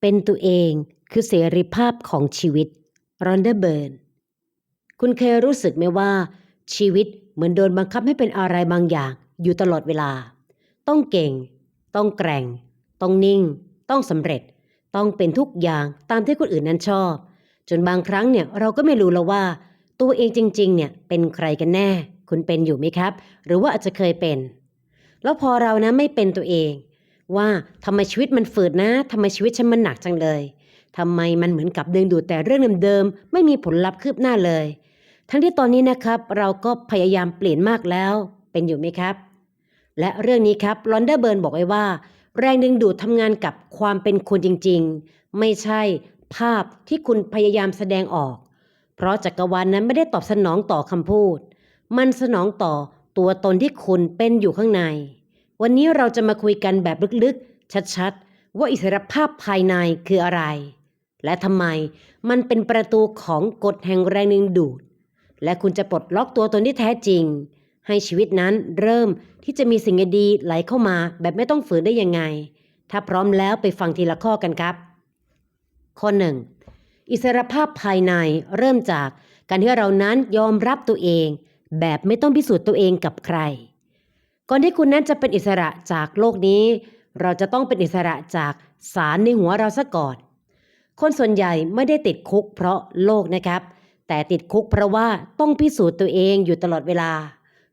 เป็นตัวเองคือเสรีภาพของชีวิตรอนเดอร์เบิร์นคุณเคยรู้สึกไหมว่า ชีวิตเหมือนโดนบังคับให้เป็นอะไรบางอย่างอยู่ตลอดเวลา ต้องเก่ง ต้องแกร่ง ต้องนิ่ง ต้องสำเร็จ ต้องเป็นทุกอย่างตามที่คนอื่นนั้นชอบ จนบางครั้งเนี่ยเราก็ไม่รู้แล้วว่า ตัวเองจริง ๆ เนี่ยเป็นใครกันแน่ คุณเป็นอยู่ไหมครับ หรือว่าอาจจะเคยเป็น แล้วพอเรานะไม่เป็นตัวเอง ว่าทำไมชีวิตมันฝืดนะทำไมชีวิตฉันมันหนักจังเลยทำไมมันเหมือนกับดึงดูดแต่เรื่องเดิมๆไม่มีผลลัพธ์คืบหน้าเลย ทั้งที่ตอนนี้นะครับ เราก็พยายามเปลี่ยนมากแล้ว เป็นอยู่ไหมครับ และเรื่องนี้ครับลอนเดอร์เบิร์นบอกไว้ว่า แรงดึงดูดทำงานกับความเป็นคุณจริงๆ ไม่ใช่ภาพที่คุณพยายามแสดงออก เพราะจักรวาลนนั้นไม่ได้ตอบสนองต่อคำพูด มันสนองต่อตัวตนที่คุณเป็นอยู่ข้างใน วันนี้เราจะมาคุยกันแบบลึกๆ ชัดๆ ว่าอิสรภาพภายในคืออะไร และทำไมมันเป็นประตูของกฎแห่งแรงดึงดูด และคุณจะปลดล็อกตัวตนที่แท้จริง ให้ชีวิตนั้นเริ่มที่จะมีสิ่งดีไหลเข้ามาแบบไม่ต้องฝืนได้ยังไง ถ้าพร้อมแล้วไปฟังทีละข้อกันครับ ข้อหนึ่งอิสรภาพภายในเริ่มจากการที่เรานั้นยอมรับตัวเอง แบบไม่ต้องพิสูจน์ตัวเองกับใคร ก่อนที่คุณนั้นจะเป็นอิสระจากโลกนี้ เราจะต้องเป็นอิสระจากสารในหัวเราซะก่อน คนส่วนใหญ่ไม่ได้ติดคุกเพราะโลกนะครับ แต่ติดคุกเพราะว่าต้องพิสูจน์ตัวเองอยู่ตลอดเวลา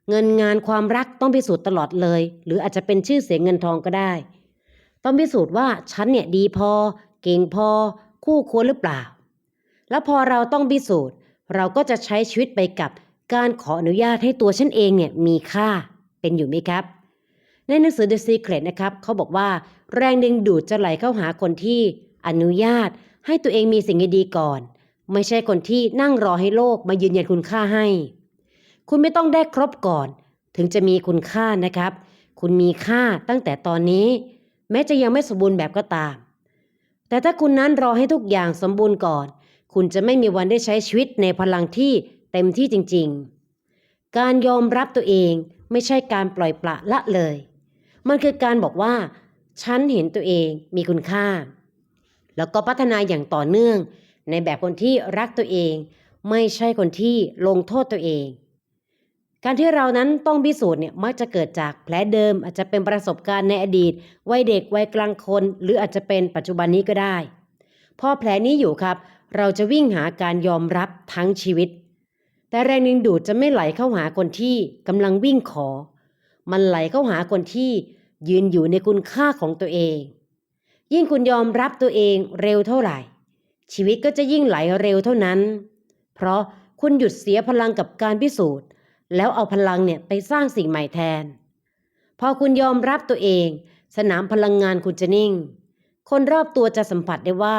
เงินงานความรักต้องพิสูจน์ตลอดเลย หรืออาจจะเป็นชื่อเสียงเงินทองก็ได้ ต้องพิสูจน์ว่าฉันเนี่ยดีพอ เก่งพอ คู่ควรหรือเปล่า แล้วพอเราต้องพิสูจน์ เราก็จะใช้ชีวิตไปกับการขออนุญาตให้ตัวฉันเองเนี่ยมีค่า เป็นอยู่ไหมครับ ในหนังสือ The Secret นะครับเขาบอกว่าแรงดึงดูดจะไหลเข้าหาคนที่อนุญาต ให้ตัวเองมีสิ่งดีก่อน ไม่ใช่คนที่นั่งรอให้โลกมายืนยันคุณค่าให้ คุณไม่ต้องได้ครบก่อน ถึงจะมีคุณค่านะครับ คุณมีค่าตั้งแต่ตอนนี้ แม้จะยังไม่สมบูรณ์แบบก็ตาม แต่ถ้าคุณนั้นรอให้ทุกอย่างสมบูรณ์ก่อน คุณจะไม่มีวันได้ใช้ชีวิตในพลังที่เต็มที่จริง ๆ การยอมรับตัวเอง ไม่ใช่การปล่อยปละละเลย มันคือการบอกว่า ฉันเห็นตัวเองมีคุณค่า แล้วก็พัฒนาอย่างต่อเนื่อง ในแบบคนที่รักตัวเอง ไม่ใช่คนที่ลงโทษตัวเอง การที่เรานั้นต้องพิสูจน์เนี่ยมักจะเกิดจากแผลเดิม อาจจะเป็นประสบการณ์ในอดีตวัยเด็กวัยกลางคน หรืออาจจะเป็นปัจจุบันนี้ก็ได้ พอแผลนี้อยู่ครับ เราจะวิ่งหาการยอมรับทั้งชีวิต แต่แรงดึงดูดจะไม่ไหลเข้าหาคนที่กำลังวิ่งขอ มันไหลเข้าหาคนที่ยืนอยู่ในคุณค่าของตัวเอง ยิ่งคุณยอมรับตัวเองเร็วเท่าไหร่ ชีวิตก็จะยิ่งไหลเร็วเท่านั้น เพราะคุณหยุดเสียพลังกับการพิสูจน์ แล้วเอาพลังเนี่ยไปสร้างสิ่งใหม่แทน พอคุณยอมรับตัวเอง สนามพลังงานคุณจะนิ่ง คนรอบตัวจะสัมผัสได้ว่า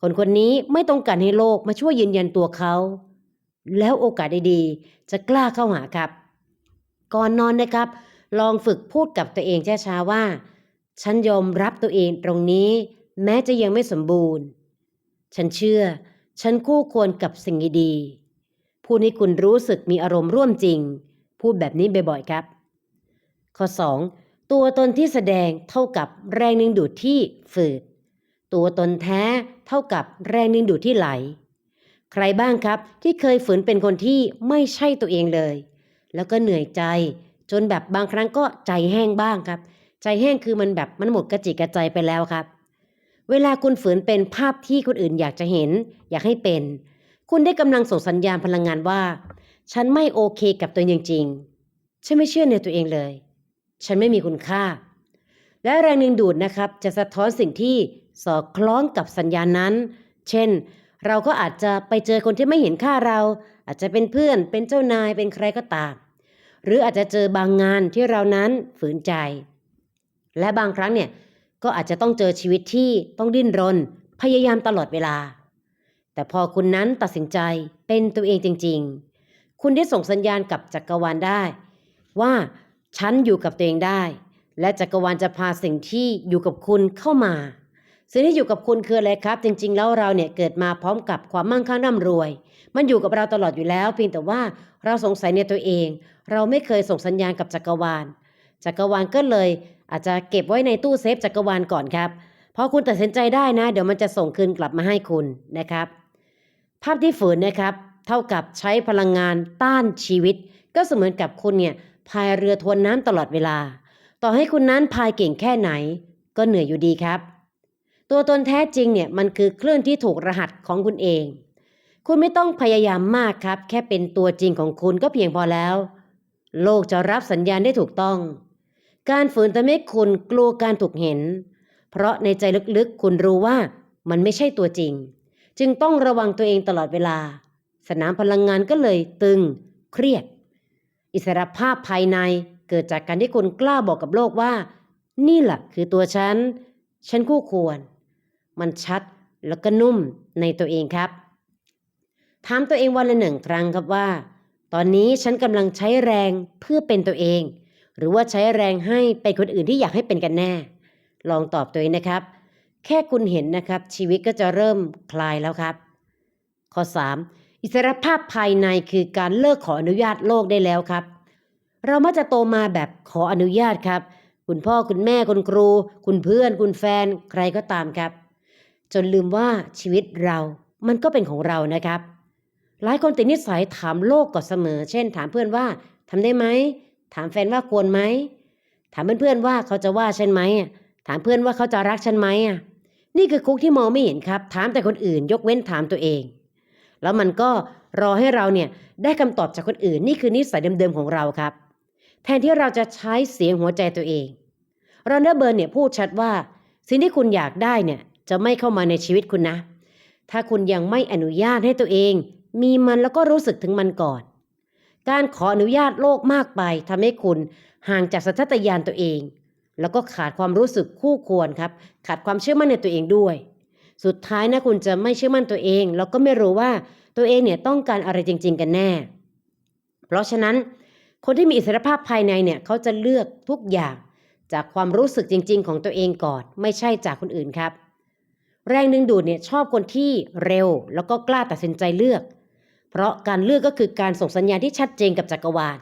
คนคนนี้ไม่ต้องการให้โลกมาช่วยยืนยันตัวเขา แล้วโอกาสดีๆ จะกล้าเข้าหาครับ ก่อนนอนนะครับ ลองฝึกพูดกับตัวเองช้าๆว่า ฉันยอมรับตัวเองตรงนี้ แม้จะยังไม่สมบูรณ์ ฉันเชื่อ ฉันคู่ควรกับสิ่งดีๆพูดให้คุณรู้สึกมีอารมณ์ร่วมจริง พูดแบบนี้บ่อยๆครับ ข้อ 2. ตัวตนที่แสดงเท่ากับแรงดึงดูดที่ฝืด ตัวตนแท้เท่ากับแรงดึงดูดที่ไหล ใครบ้างครับที่เคยฝืนเป็นคนที่ไม่ใช่ตัวเองเลย แล้วก็เหนื่อยใจ จนแบบบางครั้งก็ใจแห้งบ้างครับ ใจแห้งคือมันแบบมันหมดกระจิกกระใจไปแล้วครับ เวลาคุณฝืนเป็นภาพที่คนอื่นอยากจะเห็น อยากให้เป็น คุณได้กำลังส่งสัญญาณพลังงานว่า ฉันไม่โอเคกับตัวเองจริงๆฉันไม่เชื่อในตัวเองเลย ฉันไม่มีคุณค่า และแรงดึงดูดนะครับจะสะท้อนสิ่งที่สอดคล้องกับสัญญาณนั้น เช่น เราก็อาจจะไปเจอคนที่ไม่เห็นค่าเรา อาจจะเป็นเพื่อนเป็นเจ้านายเป็นใครก็ตาม หรืออาจจะเจอบางงานที่เรานั้นฝืนใจ และบางครั้งเนี่ยก็อาจจะต้องเจอชีวิตที่ต้องดิ้นรน พยายามตลอดเวลา แต่พอคุณนั้นตัดสินใจเป็นตัวเองจริง ๆ คุณได้ส่งสัญญาณกับจักรวาลได้ ว่าฉันอยู่กับตัวเองได้ และจักรวาลจะพาสิ่งที่อยู่กับคุณเข้ามา สิ่งที่อยู่กับคุณคืออะไรครับ จริง ๆ แล้วเราเนี่ยเกิดมาพร้อมกับความมั่งคั่งร่ำรวย มันอยู่กับเราตลอดอยู่แล้ว เพียงแต่ว่าเราสงสัยในตัวเอง เราไม่เคยส่งสัญญาณกับจักรวาล จักรวาลก็เลย อาจจะเก็บไว้ในตู้เซฟจักรวาลก่อนครับพอคุณตัดสินใจได้นะ เดี๋ยวมันจะส่งคืนกลับมาให้คุณนะครับ ภาพที่ฝืนนะครับ เท่ากับใช้พลังงานต้านชีวิต ก็เสมือนกับคุณเนี่ยพายเรือทวนน้ำตลอดเวลา ต่อให้คุณนั้นพายเก่งแค่ไหน ก็เหนื่อยอยู่ดีครับ ตัวตนแท้จริงเนี่ยมันคือคลื่นที่ถูกรหัสของคุณเอง คุณไม่ต้องพยายามมากครับ แค่เป็นตัวจริงของคุณก็เพียงพอแล้ว โลกจะรับสัญญาณได้ถูกต้อง การฝืนทำให้คุณกลัวการถูกเห็น เพราะในใจลึกๆ คุณรู้ว่ามันไม่ใช่ตัวจริง จึงต้องระวังตัวเองตลอดเวลา สนามพลังงานก็เลยตึง เครียด อิสรภาพภายในเกิดจากการที่คุณกล้าบอกกับโลกว่า นี่แหละคือตัวฉัน ฉันคู่ควร มันชัดแล้วก็นุ่มในตัวเองครับ ถามตัวเองวันละหนึ่งครั้งครับว่า ตอนนี้ฉันกำลังใช้แรงเพื่อเป็นตัวเอง หรือว่าใช้แรงให้เป็นคนอื่นที่อยากให้เป็นกันแน่ ลองตอบตัวเองนะครับ แค่คุณเห็นนะครับ ชีวิตก็จะเริ่มคลายแล้วครับ ข้อ 3. อิสรภาพภายในคือการเลิกขออนุญาตโลกได้แล้วครับ เรามักจะโตมาแบบขออนุญาตครับ คุณพ่อคุณแม่คุณครู คุณเพื่อน คุณแฟนใครก็ตามครับ จนลืมว่าชีวิตเรามันก็เป็นของเรานะครับ หลายคนติดนิสัยถามโลกก่อนเสมอ เช่น ถามเพื่อนว่าทำได้ไหม ถามแฟนว่าควรไหม ถามเพื่อนๆว่าเขาจะว่าฉันไหม ถามเพื่อนว่าเขาจะรักฉันไหมนี่คือคุกที่มองไม่เห็นครับ ถามแต่คนอื่น ยกเว้นถามตัวเอง แล้วมันก็รอให้เราเนี่ยได้คำตอบจากคนอื่น นี่คือนิสัยเดิมๆของเราครับ แทนที่เราจะใช้เสียงหัวใจตัวเองรอนเดอร์เบิร์นเนี่ยพูดชัดว่า สิ่งที่คุณอยากได้เนี่ย จะไม่เข้ามาในชีวิตคุณนะ ถ้าคุณยังไม่อนุญาตให้ตัวเอง มีมันแล้วก็รู้สึกถึงมันก่อน การขออนุญาตโลกมากไปทำให้คุณห่างจากสัญชาตญาณตัวเอง แล้วก็ขาดความรู้สึกคู่ควรครับ ขาดความเชื่อมั่นในตัวเองด้วย สุดท้ายนะคุณจะไม่เชื่อมั่นตัวเอง แล้วก็ไม่รู้ว่าตัวเองเนี่ยต้องการอะไรจริง ๆ กันแน่ เพราะฉะนั้นคนที่มีอิสรภาพภายในเนี่ยเขาจะเลือกทุกอย่างจากความรู้สึกจริง ๆ ของตัวเองก่อน ไม่ใช่จากคนอื่นครับ แรงดึงดูดเนี่ยชอบคนที่เร็วแล้วก็กล้าตัดสินใจเลือก เพราะการเลือกก็คือการส่งสัญญาณที่ชัดเจนกับจักรวาล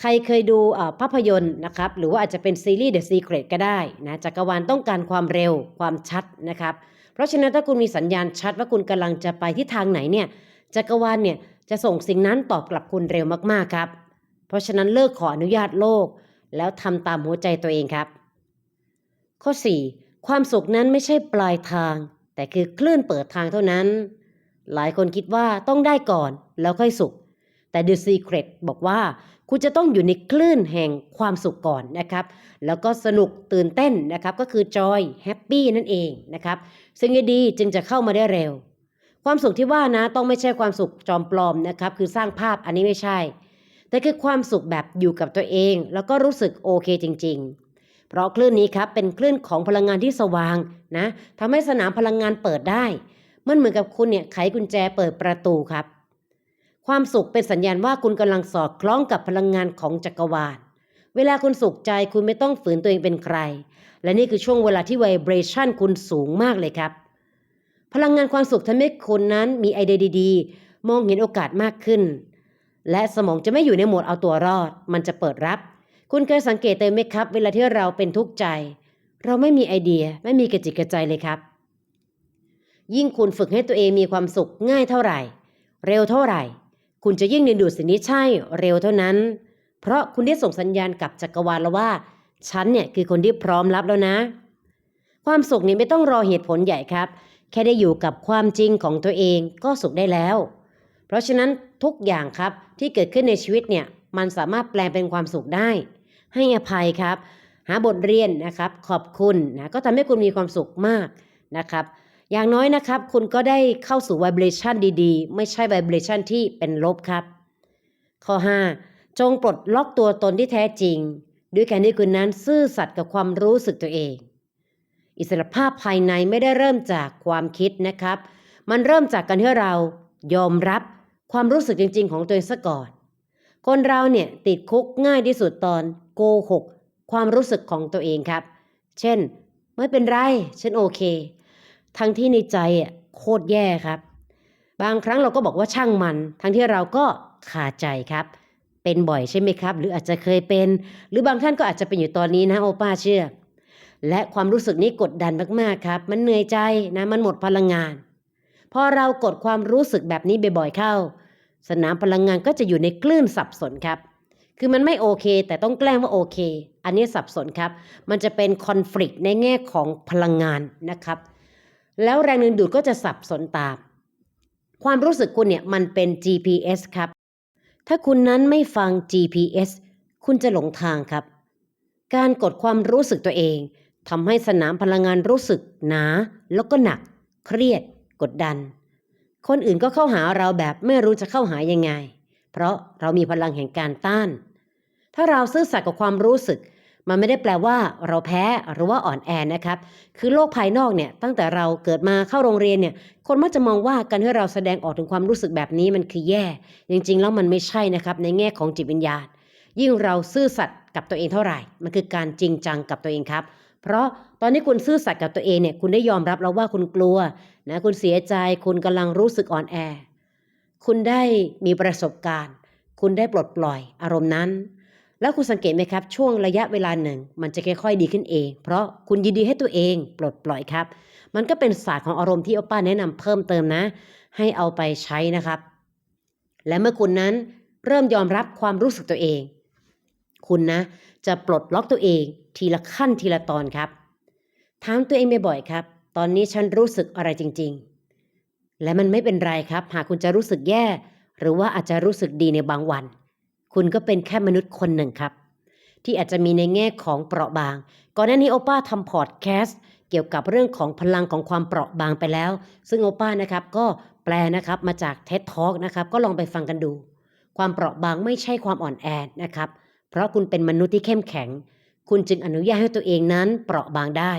ใครเคยดูภาพยนตร์นะครับ หรือว่าอาจจะเป็นซีรีส์ The Secret ก็ได้นะจักรวาลต้องการความเร็วความชัดนะครับ เพราะฉะนั้นถ้าคุณมีสัญญาณชัดว่าคุณกำลังจะไปที่ทางไหนเนี่ยจักรวาลเนี่ยจะส่งสิ่งนั้นตอบกลับคุณเร็วมากๆครับ เพราะฉะนั้นเลิกขออนุญาตโลก แล้วทำตามหัวใจตัวเองครับ ข้อ 4. ความสุขนั้นไม่ใช่ปลายทาง แต่คือคลื่นเปิดทางเท่านั้น หลายคนคิดว่าต้องได้ก่อนแล้วค่อยสุข แต่ The Secret บอกว่า คุณจะต้องอยู่ในคลื่นแห่งความสุขก่อนนะครับ แล้วก็สนุกตื่นเต้นนะครับ ก็คือ joy happy นั่นเองนะครับสิ่งดีจึงจะเข้ามาได้เร็ว ความสุขที่ว่านะต้องไม่ใช่ความสุขจอมปลอมนะครับ คือสร้างภาพอันนี้ไม่ใช่ แต่คือความสุขแบบอยู่กับตัวเอง แล้วก็รู้สึกโอเคจริง ๆ เพราะคลื่นนี้ครับเป็นคลื่นของพลังงานที่สว่างนะทำให้สนามพลังงานเปิดได้ มันเหมือนกับคุณเนี่ยไขกุญแจเปิดประตูครับ ความสุขเป็นสัญญาณว่าคุณกำลังสอดคล้องกับพลังงานของจักรวาล เวลาคุณสุขใจคุณไม่ต้องฝืนตัวเองเป็นใคร และนี่คือช่วงเวลาที่ไวเบรชันคุณสูงมากเลยครับ พลังงานความสุขทำให้คุณนั้นมีไอเดียดีๆ มองเห็นโอกาสมากขึ้นและสมองจะไม่อยู่ในโหมดเอาตัวรอด มันจะเปิดรับ คุณเคยสังเกตเต็มไหมครับ เวลาที่เราเป็นทุกข์ใจ เราไม่มีไอเดียไม่มีกระจิตกระใจเลยครับ ยิ่งคุณฝึกให้ตัวเองมีความสุขง่ายเท่าไหร่ เร็วเท่าไหร่ คุณจะยิ่งดึงดูดสิ่งนี้ใช่เร็วเท่านั้น เพราะคุณได้ส่งสัญญาณกับจักรวาลแล้วว่าฉันเนี่ยคือคนที่พร้อมรับแล้วนะ ความสุขนี้ไม่ต้องรอเหตุผลใหญ่ครับ แค่ได้อยู่กับความจริงของตัวเองก็สุขได้แล้ว เพราะฉะนั้นทุกอย่างครับที่เกิดขึ้นในชีวิตเนี่ยมันสามารถแปลงเป็นความสุขได้ ให้อภัยครับ หาบทเรียนนะครับ ขอบคุณนะก็ทำให้คุณมีความสุขมากนะครับ อย่างน้อยนะครับ คุณก็ได้เข้าสู่ vibration ดีๆ ไม่ใช่ vibration ที่เป็นลบครับ ข้อ 5 จงปลดล็อกตัวตนที่แท้จริง ด้วยการที่คุณนั้นซื่อสัตย์กับความรู้สึกตัวเอง อิสรภาพภายในไม่ได้เริ่มจากความคิดนะครับ มันเริ่มจากการที่เรายอมรับความรู้สึกจริง ๆ ของตัวเองซะก่อน คนเราเนี่ยติดคุกง่ายที่สุดตอน โกหก ความรู้สึกของตัวเองครับ เช่น ไม่เป็นไร ฉันโอเค ทั้งที่ในใจอะโคตรแย่ครับ บางครั้งเราก็บอกว่าช่างมัน ทั้งที่เราก็ขาดใจครับ เป็นบ่อยใช่ไหมครับ หรืออาจจะเคยเป็น หรือบางท่านก็อาจจะเป็นอยู่ตอนนี้นะโอป้าเชื่อ และความรู้สึกนี้กดดันมากๆครับ มันเหนื่อยใจนะมันหมดพลังงานพอเรากดความรู้สึกแบบนี้บ่อยๆเข้า สนามพลังงานก็จะอยู่ในคลื่นสับสนครับ คือมันไม่โอเค แต่ต้องแกล้งว่าโอเค อันนี้สับสนครับ มันจะเป็นคอน FLICT ในแง่ของพลังงานนะครับ แล้วแรงดึงดูดก็จะสับสนตาม ความรู้สึกคุณเนี่ยมันเป็น GPS ครับ ถ้าคุณนั้นไม่ฟัง GPS คุณจะหลงทางครับ การกดความรู้สึกตัวเองทำให้สนามพลังงานรู้สึกหนา แล้วก็หนัก เครียด กดดัน คนอื่นก็เข้าหาเราแบบไม่รู้จะเข้าหายังไง เพราะเรามีพลังแห่งการต้าน ถ้าเราซื่อสัตย์กับความรู้สึก มันไม่ได้แปลว่าเราแพ้หรือว่าอ่อนแอนะครับ คือโลกภายนอกเนี่ยตั้งแต่เราเกิดมาเข้าโรงเรียนเนี่ยคนมักจะมองว่าการที่เราแสดงออกถึงความรู้สึกแบบนี้มันคือแย่ จริงๆแล้วมันไม่ใช่นะครับในแง่ของจิตวิญญาณ ยิ่งเราซื่อสัตย์กับตัวเองเท่าไหร่ มันคือการจริงจังกับตัวเองครับเพราะตอนนี้คุณซื่อสัตย์กับตัวเองเนี่ยคุณได้ยอมรับแล้วว่าคุณกลัวนะคุณเสียใจคุณกำลังรู้สึกอ่อนแอ คุณได้มีประสบการณ์ คุณได้ปลดปล่อยอารมณ์นั้น แล้วคุณสังเกตไหมครับ ช่วงระยะเวลาหนึ่ง มันจะค่อยๆดีขึ้นเอง เพราะคุณยินดีให้ตัวเองปลดปล่อยครับ มันก็เป็นศาสตร์ของอารมณ์ที่โอป้าแนะนำเพิ่มเติมนะ ให้เอาไปใช้นะครับ และเมื่อคุณนั้นเริ่มยอมรับความรู้สึกตัวเอง คุณนะ จะปลดล็อกตัวเอง ทีละขั้นทีละตอนครับถามตัวเองบ่อยๆครับ ตอนนี้ฉันรู้สึกอะไรจริง ๆ และมันไม่เป็นไรครับ หากคุณจะรู้สึกแย่ หรือว่าอาจจะรู้สึกดีในบางวัน คุณก็เป็นแค่มนุษย์คนหนึ่งครับ ที่อาจจะมีในแง่ของเปราะบาง ก่อนหน้านี้โอป้าทำพอดแคสต์เกี่ยวกับเรื่องของพลังของความเปราะบางไปแล้ว ซึ่งโอป้านะครับก็แปลนะครับมาจาก TED Talk นะครับก็ลองไปฟังกันดู ความเปราะบางไม่ใช่ความอ่อนแอนะครับ เพราะคุณเป็นมนุษย์ที่เข้มแข็ง คุณจึงอนุญาตให้ตัวเองนั้นเปราะบางได้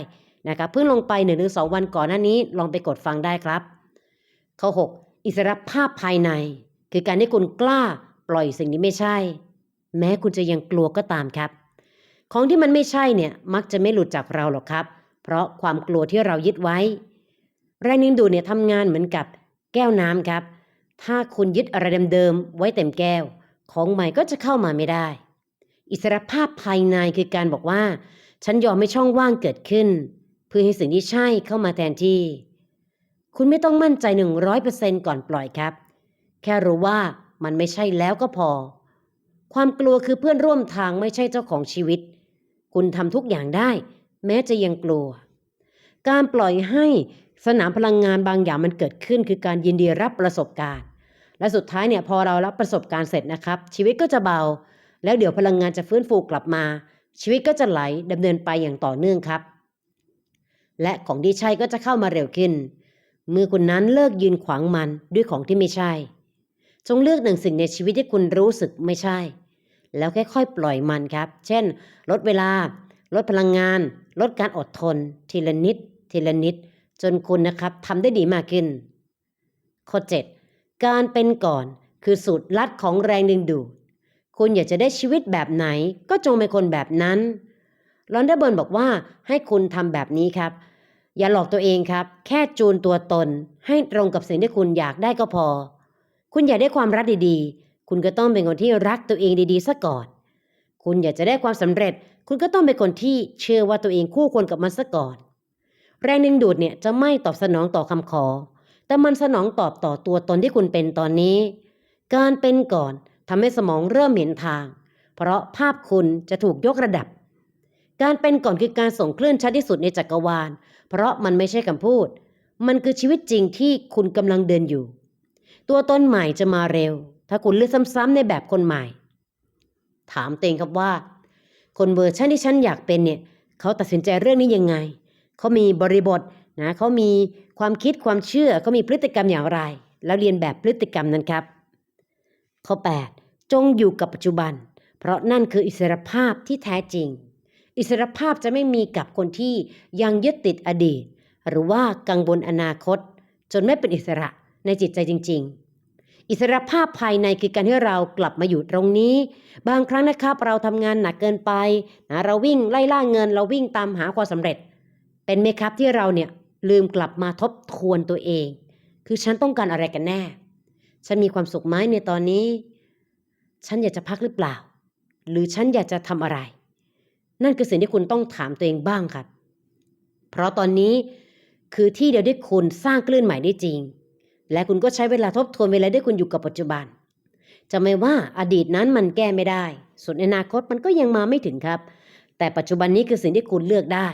นะครับเพิ่งลงไปหนึ่งถึงสองวันก่อนหน้านี้ลองไปกดฟังได้ครับ ข้อ 6 อิสรภาพภายใน คือการที่คุณกล้า ปล่อยสิ่งที่ไม่ใช่ แม้คุณจะยังกลัวก็ตามครับ ของที่มันไม่ใช่เนี่ยมักจะไม่หลุดจากเราหรอกครับ เพราะความกลัวที่เรายึดไว้ แรงดึงดูดเนี่ยทำงานเหมือนกับแก้วน้ำครับ ถ้าคุณยึดอะไรเดิมๆไว้เต็มแก้ว ของใหม่ก็จะเข้ามาไม่ได้ อิสรภาพภายในคือการบอกว่า ฉันยอมให้ช่องว่างเกิดขึ้น เพื่อให้สิ่งที่ใช่เข้ามาแทนที่ คุณไม่ต้องมั่นใจหนึ่งร้อยเปอร์เซ็นก่อนปล่อยครับ แค่รู้ว่า มันไม่ใช่แล้วก็พอ ความกลัวคือเพื่อนร่วมทางไม่ใช่เจ้าของชีวิต คุณทำทุกอย่างได้ แม้จะยังกลัว การปล่อยให้สนามพลังงานบางอย่างมันเกิดขึ้น คือการยินดีรับประสบการณ์ และสุดท้ายเนี่ยพอเรารับประสบการณ์เสร็จนะครับ ชีวิตก็จะเบา แล้วเดี๋ยวพลังงานจะฟื้นฟูกลับมา ชีวิตก็จะไหลดำเนินไปอย่างต่อเนื่องครับ และของที่ใช่ก็จะเข้ามาเร็วขึ้น เมื่อคุณนั้นเลิกยืนขวางมันด้วยของที่ไม่ใช่ จงเลือกหนึ่งสิ่งในชีวิตที่คุณรู้สึกไม่ใช่ แล้วค่อยๆปล่อยมันครับ เช่น ลดเวลา ลดพลังงาน ลดการอดทน ทีละนิด ทีละนิด จนคุณนะครับทำได้ดีมากขึ้น ข้อ 7 การเป็นก่อนคือสูตรลัดของแรงดึงดูดคุณอยากจะได้ชีวิตแบบไหน ก็จงเป็นคนแบบนั้นลอนดอเบิร์นบอกว่าให้คุณทำแบบนี้ครับ อย่าหลอกตัวเองครับ แค่จูนตัวตน ให้ตรงกับสิ่งที่คุณอยากได้ก็พอ คุณอยากได้ความรักดีๆ คุณก็ต้องเป็นคนที่รักตัวเองดีๆซะก่อน คุณอยากจะได้ความสำเร็จ คุณก็ต้องเป็นคนที่เชื่อว่าตัวเองคู่ควรกับมันซะก่อน แรงดึงดูดเนี่ยจะไม่ตอบสนองต่อคำขอ แต่มันสนองตอบต่อตัวตนที่คุณเป็นตอนนี้ การเป็นก่อนทำให้สมองเริ่มเห็นทาง เพราะภาพคุณจะถูกยกระดับ การเป็นก่อนคือการส่งคลื่นชัดที่สุดในจักรวาล เพราะมันไม่ใช่คำพูด มันคือชีวิตจริงที่คุณกำลังเดินอยู่ ตัวตนใหม่จะมาเร็ว ถ้าคุณเลือกซ้ำๆในแบบคนใหม่ ถามตัวเองครับว่า คนเวอร์ชันที่ฉันอยากเป็นเนี่ยเขาตัดสินใจเรื่องนี้ยังไง เขามีบริบทนะเขามีความคิดความเชื่อเขามีพฤติกรรมอย่างไร แล้วเรียนแบบพฤติกรรมนั้นครับ ข้อ 8 จงอยู่กับปัจจุบัน เพราะนั่นคืออิสรภาพที่แท้จริง อิสรภาพจะไม่มีกับคนที่ยังยึดติดอดีต หรือว่ากังวลอนาคต จนไม่เป็นอิสระ ในจิตใจจริง ๆ อิสรภาพภายในคือการที่เรากลับมาอยู่ตรงนี้ บางครั้งนะครับเราทำงานหนักเกินไปนะเราวิ่งไล่ล่าเงิน เราวิ่งตามหาความสำเร็จ เป็นไหมครับที่เราเนี่ยลืมกลับมาทบทวนตัวเอง คือฉันต้องการอะไรกันแน่ ฉันมีความสุขไหมในตอนนี้ ฉันอยากจะพักหรือเปล่า หรือฉันอยากจะทำอะไร นั่นคือสิ่งที่คุณต้องถามตัวเองบ้างครับ เพราะตอนนี้คือที่เดียวที่คุณสร้างคลื่นใหม่ได้จริง และคุณก็ใช้เวลาทบทวนเวลาได้คุณอยู่กับปัจจุบัน จะไม่ว่าอดีตนั้นมันแก้ไม่ได้ ส่วนอนาคตมันก็ยังมาไม่ถึงครับ แต่ปัจจุบันนี้คือสิ่งที่คุณเลือกได้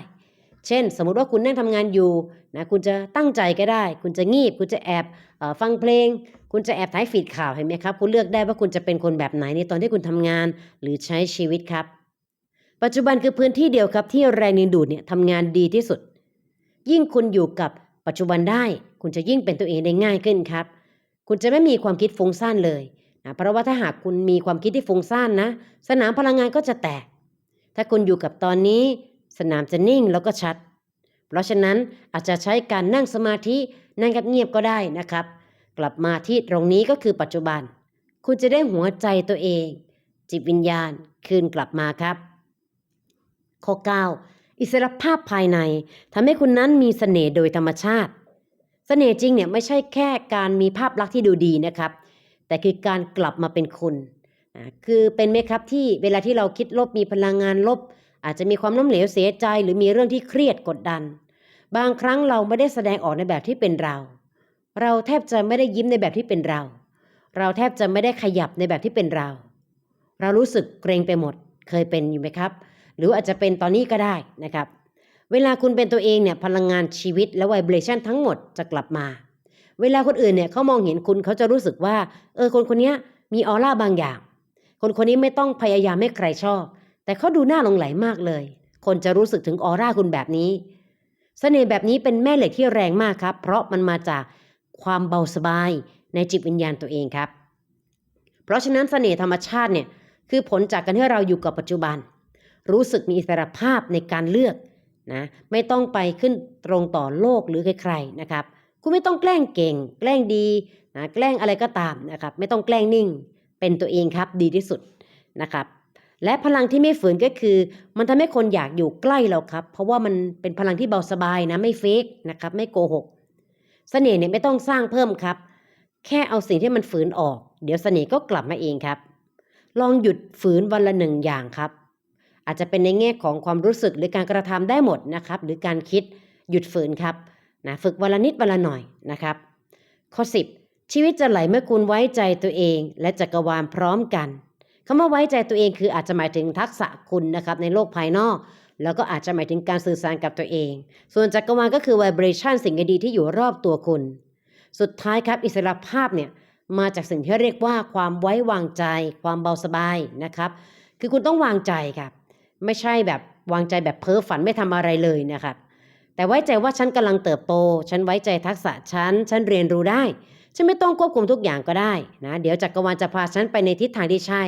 เช่น สมมุติว่าคุณนั่งทำงานอยู่นะคุณจะตั้งใจก็ได้ คุณจะงีบ คุณจะแอบออฟังเพลง คุณจะแอบถ่ายฟีดข่าวเห็นไหมครับ คุณเลือกได้ว่าคุณจะเป็นคนแบบไหนในตอนที่คุณทำงานหรือใช้ชีวิตครับ ปัจจุบันคือพื้นที่เดียวครับที่แรงดึงดูดเนี่ยทำงานดีที่สุด ยิ่งคุณอยู่กับปัจจุบันได้ คุณจะยิ่งเป็นตัวเองได้ง่ายขึ้นครับ คุณจะไม่มีความคิดฟุ้งซ่านเลยนะเพราะว่าถ้าหากคุณมีความคิดที่ฟุ้งซ่านนะ สนามพลังงานก็จะแตก ถ้าคุณอยู่กับตอนนี้ สนามจะนิ่งแล้วก็ชัด เพราะฉะนั้นอาจจะใช้การนั่งสมาธินั่งเงียบๆก็ได้นะครับ กลับมาที่ตรงนี้ก็คือปัจจุบัน คุณจะได้หัวใจตัวเอง จิตวิญญาณคืนกลับมาครับ ข้อ 9 อิสรภาพภายในทำให้คุณนั้นมีเสน่ห์โดยธรรมชาติ เสน่ห์จริงเนี่ยไม่ใช่แค่การมีภาพลักษณ์ที่ดูดีนะครับ แต่คือการกลับมาเป็นคุณคือเป็นไหมครับที่เวลาที่เราคิดลบมีพลังงานลบ อาจจะมีความล้มเหลวเสียใจ หรือมีเรื่องที่เครียดกดดัน บางครั้งเราไม่ได้แสดงออกในแบบที่เป็นเรา เราแทบจะไม่ได้ยิ้มในแบบที่เป็นเรา เราแทบจะไม่ได้ขยับในแบบที่เป็นเรา เรารู้สึกเกรงไปหมดเคยเป็นอยู่ไหมครับ หรืออาจจะเป็นตอนนี้ก็ได้นะครับ เวลาคุณเป็นตัวเองเนี่ยพลังงานชีวิตและไวเบรชันทั้งหมดจะกลับมา เวลาคนอื่นเนี่ยเขามองเห็นคุณเขาจะรู้สึกว่า เออคนคนนี้มีออร่าบางอย่าง คนคนนี้ไม่ต้องพยายามให้ใครชอบ แต่เขาดูน่าหลงไหลมากเลย คนจะรู้สึกถึงออร่าคุณแบบนี้เสน่ห์แบบนี้เป็นแม่เหล็กที่แรงมากครับ เพราะมันมาจากความเบาสบายในจิตวิญญาณตัวเองครับ เพราะฉะนั้นเสน่ห์ธรรมชาติเนี่ยคือผลจากการที่เราอยู่กับปัจจุบัน รู้สึกมีอิสรภาพในการเลือก นะไม่ต้องไปขึ้นตรงต่อโลกหรือใครๆนะครับ คุณไม่ต้องแกล้งเก่ง แกล้งดีนะแกล้งอะไรก็ตามนะครับ ไม่ต้องแกล้งนิ่ง เป็นตัวเองครับดีที่สุดนะครับ และพลังที่ไม่ฝืนก็คือ มันทำให้คนอยากอยู่ใกล้เราครับ เพราะว่ามันเป็นพลังที่เบาสบายนะไม่เฟกนะครับไม่โกหกเสน่ห์เนี่ยไม่ต้องสร้างเพิ่มครับ แค่เอาสิ่งที่มันฝืนออก เดี๋ยวเสน่ห์ก็กลับมาเองครับ ลองหยุดฝืนวันละหนึ่งอย่างครับ อาจจะเป็นในแง่ของความรู้สึกหรือการกระทำได้หมดนะครับหรือการคิดหยุดฝืนครับนะฝึกวันละนิดวันละหน่อยนะครับ ข้อ 10 ชีวิตจะไหลเมื่อคุณไว้ใจตัวเอง และจักรวาลพร้อมกันคำว่าไว้ใจตัวเองคืออาจจะหมายถึงทักษะคุณนะครับในโลกภายนอก แล้วก็อาจจะหมายถึงการสื่อสารกับตัวเอง ส่วนจักรวาลก็คือ vibration สิ่งดีๆที่อยู่รอบตัวคุณ สุดท้ายครับอิสระภาพเนี่ยมาจากสิ่งที่เรียกว่าความไว้วางใจ ความเบาสบายนะครับ คือคุณต้องวางใจครับ ไม่ใช่แบบวางใจแบบเพ้อฝันไม่ทำอะไรเลยนะครับแต่ไว้ใจว่าฉันกำลังเติบโต ฉันไว้ใจทักษะฉัน ฉันเรียนรู้ได้ ฉันไม่ต้องควบคุมทุกอย่างก็ได้นะ เดี๋ยวจักรวาลจะพาฉันไปในทิศทางที่ใช่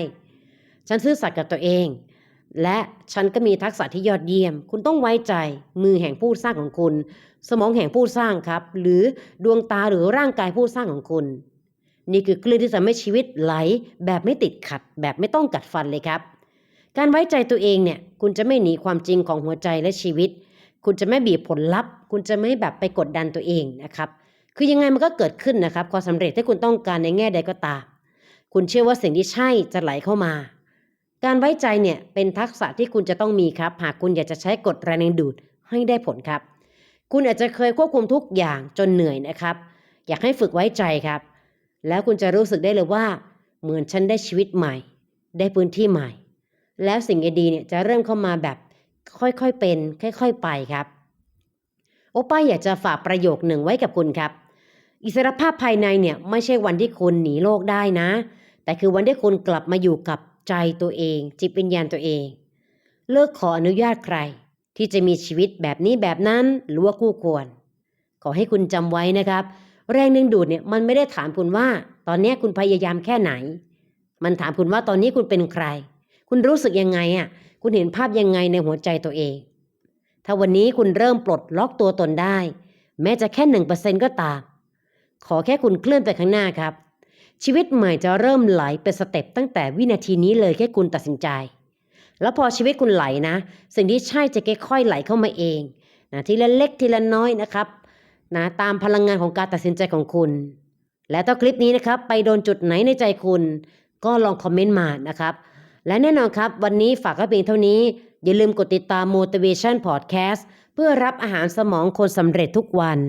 ฉันซื่อสัตย์กับตัวเอง และฉันก็มีทักษะที่ยอดเยี่ยม คุณต้องไว้ใจมือแห่งผู้สร้างของคุณ สมองแห่งผู้สร้างครับ หรือดวงตาหรือร่างกายผู้สร้างของคุณ นี่คือคลื่นที่ทำให้ชีวิตไหลแบบไม่ติดขัด แบบไม่ต้องกัดฟันเลยครับ การไว้ใจตัวเองเนี่ย คุณจะไม่หนีความจริงของหัวใจและชีวิต คุณจะไม่บีบผลลัพธ์ คุณจะไม่แบบไปกดดันตัวเองนะครับ คือยังไงมันก็เกิดขึ้นนะครับ ความสำเร็จที่คุณต้องการในแง่ใดก็ตาม คุณเชื่อว่าสิ่งที่ใช่จะไหลเข้ามา การไว้ใจเนี่ยเป็นทักษะที่คุณจะต้องมีครับ หากคุณอยากจะใช้กฎแรงดึงดูดให้ได้ผลครับ คุณอาจจะเคยควบคุมทุกอย่างจนเหนื่อยนะครับ อยากให้ฝึกไว้ใจครับ แล้วคุณจะรู้สึกได้เลยว่า เหมือนฉันได้ชีวิตใหม่ ได้พื้นที่ใหม่ แล้วสิ่งดีๆเนี่ยจะเริ่มเข้ามาแบบค่อยๆเป็น ค่อยๆไปครับ โอป้าอยากจะฝากประโยคหนึ่งไว้กับคุณครับ อิสรภาพภายในเนี่ยไม่ใช่วันที่คุณหนีโลกได้นะ แต่คือวันที่คุณกลับมาอยู่กับใจตัวเอง จิตวิญญาณตัวเอง เลิกขออนุญาตใคร ที่จะมีชีวิตแบบนี้แบบนั้นหรือว่าคู่ควร ขอให้คุณจำไว้นะครับ แรงดึงดูดเนี่ยมันไม่ได้ถามคุณว่า ตอนนี้คุณพยายามแค่ไหน มันถามคุณว่าตอนนี้คุณเป็นใคร คุณรู้สึกยังไงอะ คุณเห็นภาพยังไงในหัวใจตัวเอง ถ้าวันนี้คุณเริ่มปลดล็อกตัวตนได้ แม้จะแค่หนึ่งเปอร์เซ็นก็ตาม ขอแค่คุณเคลื่อนไปข้างหน้าครับ ชีวิตใหม่จะเริ่มไหลเป็นสเต็ปตั้งแต่วินาทีนี้เลยแค่คุณตัดสินใจ แล้วพอชีวิตคุณไหลนะ สิ่งที่ใช่จะค่อยๆไหลเข้ามาเองนะทีละเล็กทีละน้อยนะครับนะตามพลังงานของการตัดสินใจของคุณ และถ้าคลิปนี้นะครับ ไปโดนจุดไหนในใจคุณ ก็ลองคอมเมนต์มานะครับ และแน่นอนครับ วันนี้ฝากก็เพียงเท่านี้ อย่าลืมกดติดตาม motivation podcast เพื่อรับอาหารสมองคนสำเร็จทุกวัน